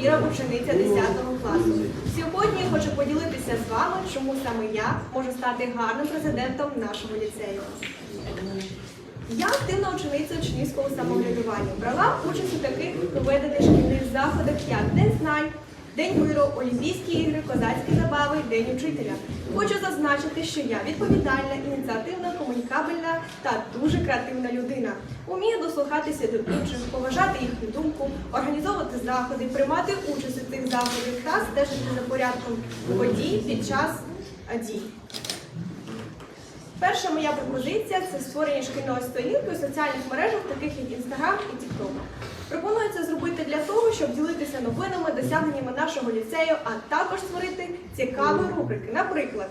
Віра, учениця 10 класу. Сьогодні я хочу поділитися з вами, чому саме я можу стати гарним президентом нашого ліцею. Я активна учениця учнівського самоврядування. Брала участь у таких проведених шкільних заходах, як День знань, День миру, Олімпійські ігри, козацькі забави, День учителя. Хочу зазначити, що я відповідальна, ініціативна, комунікабельна та дуже креативна людина. Умію дослухатися до інших, поважати їхню думку, організовувати заходи, приймати участь у цих заходах та стежити за порядком подій під час дій. Перша моя пропозиція це створення шкільної сторінки у соціальних мережах, таких як Instagram і TikTok. Пропоную це зробити для того, щоб ділитися новинами, досягненнями нашого ліцею, а також створити цікаві рубрики, наприклад,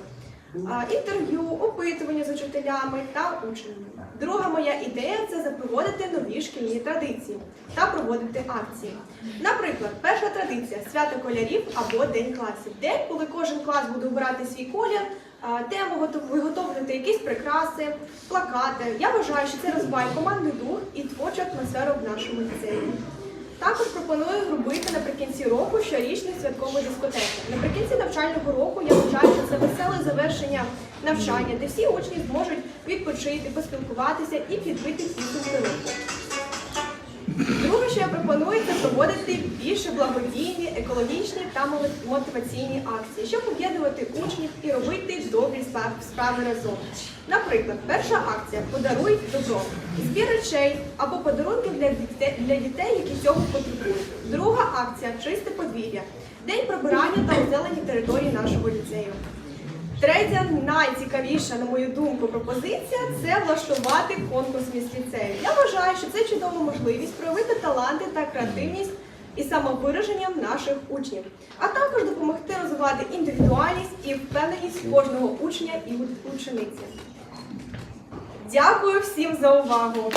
інтерв'ю, опитування з учителями та учнями. Друга моя ідея це запроводити нові шкільні традиції та проводити акції. Наприклад, перша традиція свято колярів або День класів. День, коли кожен клас буде обирати свій колір, тему готов- виготовлювати якісь прикраси, плакати. Я вважаю, що це розвиває командний дух і творчу атмосферу в нашому ліцеї. Також пропоную робити наприкінці року щорічну святкову дискотеку. Наприкінці навчального року я вважаю, що це веселе завершення навчання, де всі учні зможуть відпочити, поспілкуватися і підбити підсумки року. Друге, що я пропоную, це проводити більше благодійні, екологічні та мотиваційні акції, щоб об'єднувати учнів і робити добрі справи разом. Наприклад, перша акція Подаруй добро, збір речей або подарунки для дітей, для дітей, які цього потребують. Друга акція чисте подвір'я, день прибирання та озелені території нашого ліцею. Третя найцікавіша, на мою думку, пропозиція це влаштувати конкурс міст ліцею. Я вважаю, що це чудова можливість проявити таланти та креативність і самовираження наших учнів, а також допомогти розвивати індивідуальність і впевненість кожного учня і учениці. Дякую всім за увагу!